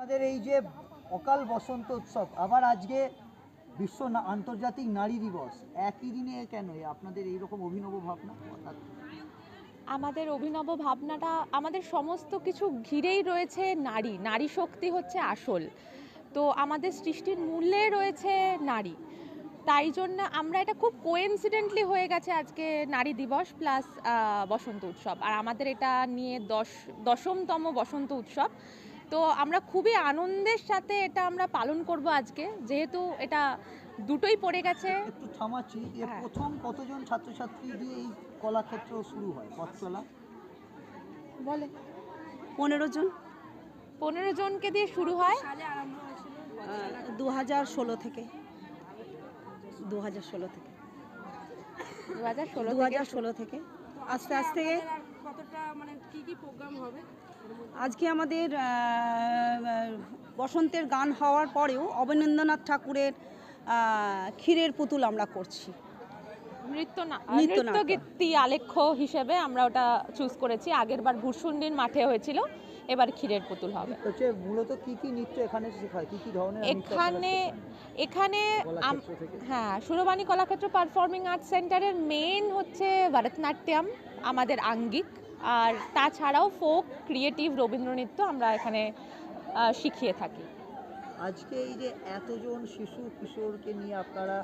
আপনাদের এই যে অকাল বসন্ত উৎসব, আবার আজকে বিশ্ব আন্তর্জাতিক নারী দিবস, একই দিনে কেন? আপনাদের এইরকম অভিনব ভাবনা? আমাদের অভিনব ভাবনাটা, আমাদের সমস্ত কিছু ঘিরেই রয়েছে নারী। নারী শক্তি হচ্ছে আসল। তো আমাদের সৃষ্টির মূল্যে রয়েছে নারী। তাই জন্য আমরা এটা খুব কোয়েন্সিডেন্টলি হয়ে গেছে আজকে নারী দিবস প্লাস বসন্ত উৎসব। আর আমাদের এটা নিয়ে দশ, দশমতম বসন্ত উৎসব। তো আমরা খুবই আনন্দের সাথে এটা আমরা পালন করব আজকে। যেহেতু এটা দুটোই পড়ে গেছে। একটু থামাচ্ছি হ্যাঁ। প্রথম কতজন ছাত্রছাত্রী দিয়ে এই কলাক্ষেত্র শুরু হয় পথ চলা বলে। পনেরো জন। পনেরো জনকে দিয়ে শুরু হয়। দু হাজার ষোলো থেকে। দু হাজার ষোলো থেকে। দু হাজার ষোলো দু হাজার ষোলো থেকে। আস্তে আস্তে। কতটা মানে কি কি প্রোগ্রাম হবে? আজকে আমাদের বসন্তের গান হওয়ার পরেও অবনীন্দ্রনাথ ঠাকুরের ক্ষীরের পুতুল আমরা করছি। নৃত্য না নৃত্য নৃত্য গীতি আলেখ্য হিসেবে আমরা ওটা চুজ করেছি। আগের বার ভূষুণ্ডির মাঠে হয়েছিল এবার ক্ষীরের পুতুল হবে। হচ্ছে মূলত কি কি নৃত্য এখানে শেখায়? কি কি ধরনের এখানে এখানে হ্যাঁ সুরবাণী কলাক্ষেত্র পারফর্মিং আর্টস সেন্টারের মেন হচ্ছে ভরতনাট্যম আমাদের আঙ্গিক। আর তাছাড়াও ফোক ক্রিয়েটিভ রবীন্দ্র নৃত্য আমরা এখানে শিখিয়ে থাকি। আজকে এই যে এতজন শিশু, কিশোরকে নিয়ে আপনারা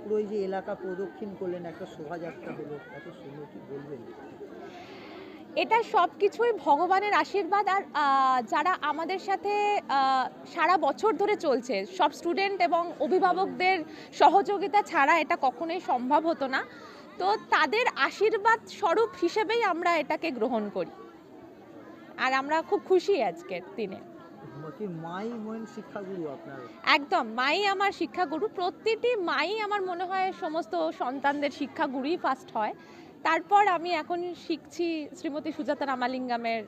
পুরো এই যে এলাকা প্রদক্ষিণ করলেন, একটা শোভাযাত্রা হলো, এত সুন্দর কি বলবেন? এটা সব কিছুই ভগবানের আশীর্বাদ আর যারা আমাদের সাথে সারা বছর ধরে চলছে, সব স্টুডেন্ট এবং অভিভাবকদের সহযোগিতা ছাড়া এটা কখনোই সম্ভব হতো না। তো তাদের আশীর্বাদ স্বরূপ হিসেবেই আমরা এটাকে গ্রহণ করি। আর আমরা খুব খুশি আজকের দিনে। মাই শিক্ষাগুরু আপনার? একদম মাই আমার শিক্ষাগুরু। প্রতিটি মাই আমার মনে হয় সমস্ত সন্তানদের শিক্ষাগুরুই ফার্স্ট হয়। তারপর আমি এখন শিখছি শ্রীমতী সুজাতা রামালিঙ্গামের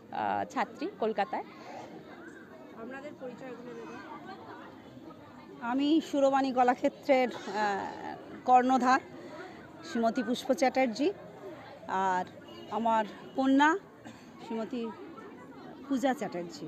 ছাত্রী কলকাতায়। আপনাদের পরিচয়গুলো আমি সুরবাণী কলাক্ষেত্রের কর্ণধার শ্রীমতী পুষ্প চ্যাটার্জি। আর আমার কন্যা শ্রীমতী পূজা চ্যাটার্জি।